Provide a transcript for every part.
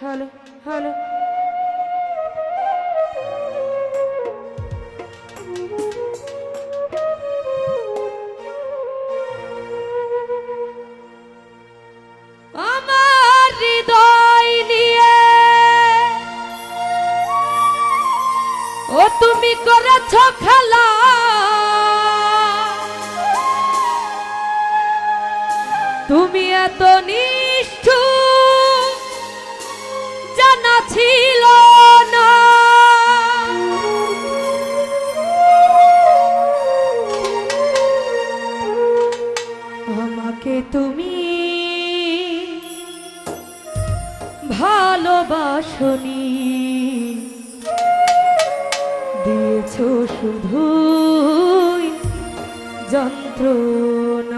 Hello hello. তুমি করেছ খেলা। তুমি এত নিষ্ঠু দিয়েছ শুধু যন্ত্রণা।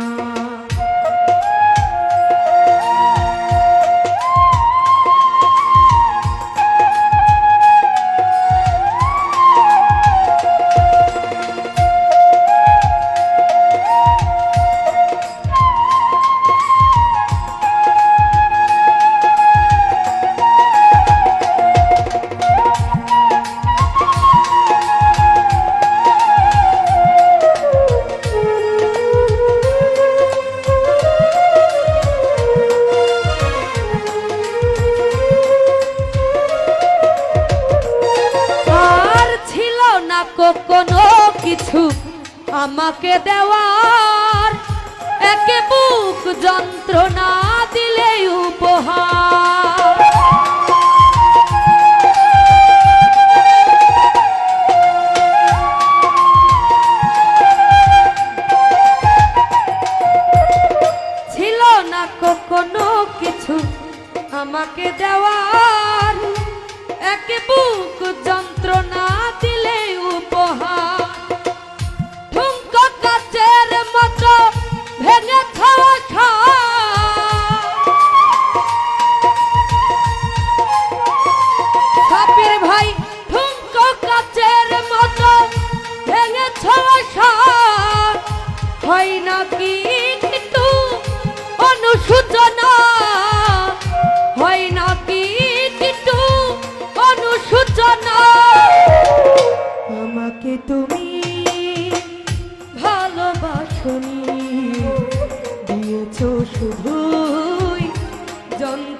কিছু আমাকে দেওয়ার। একে বুক যন্ত্রণা দিলে উপহার।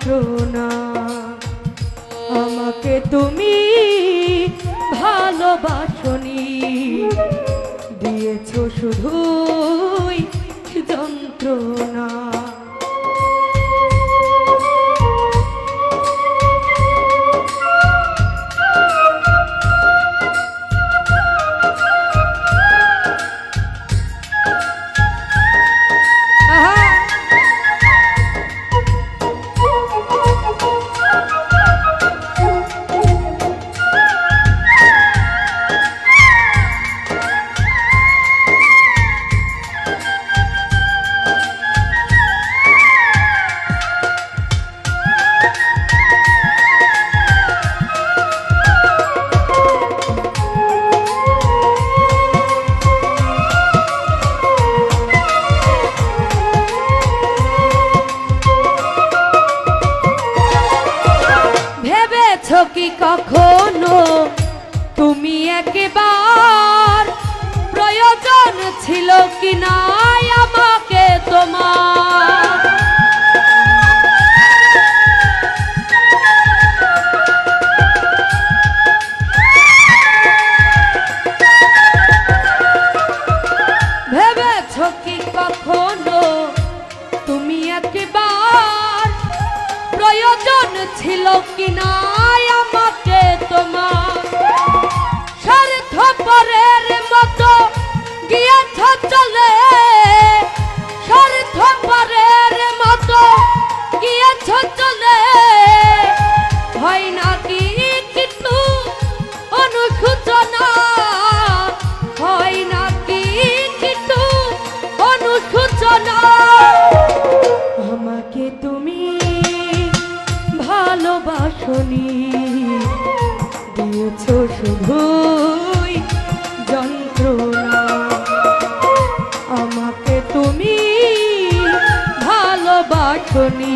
যন্ত্রণা আমাকে তুমি ভালোবাসনি দিয়েছ শুধুই যন্ত্রণা। কি না আমাকে তোমার? ভেবেছ কি তুমি প্রয়োজন ছিল কিনা আমাকে তোমার? ভালোবাসনি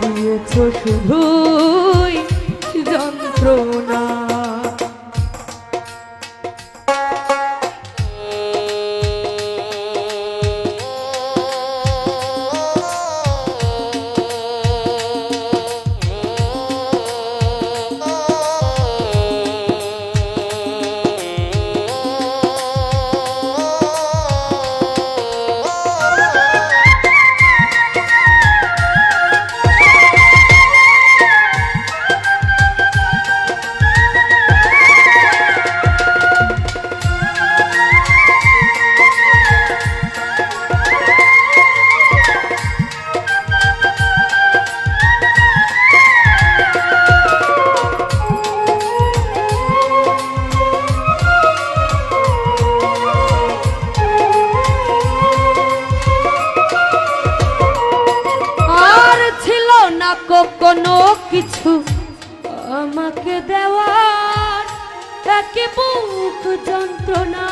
দিয়েছ শুধুই যন্ত্রণা। যন্ত্রণা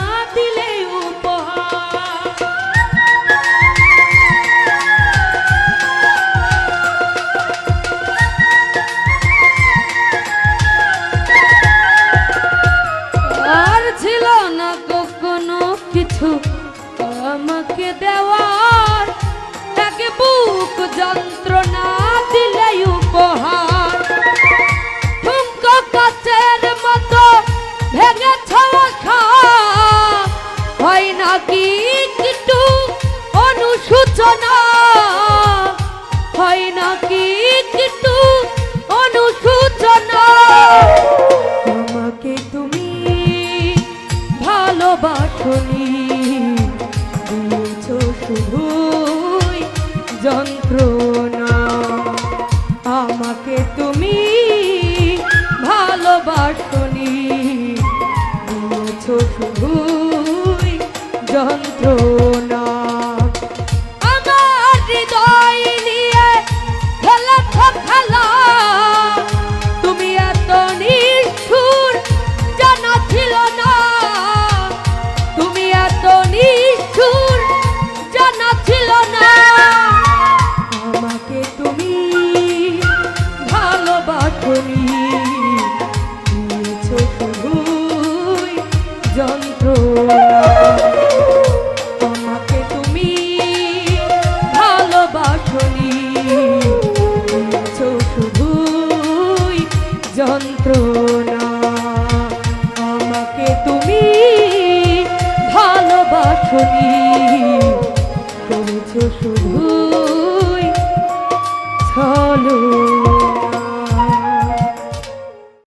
আর ছিল না কিছু আমাকে তাকে যন্ত্রণা দিলে উপহার। ভেঙেছ আশা হয় নাকি কিছু অনুসূচনা হয় নাকি কিছু অনুসূচনা আমাকে তুমি ভালোবাসনি, দিয়েছ শুধুই যন্ত্রণা ভালোবাসনি দিয়েছ শুধুই তুমি আমাকে তুমি ভালোবাসনি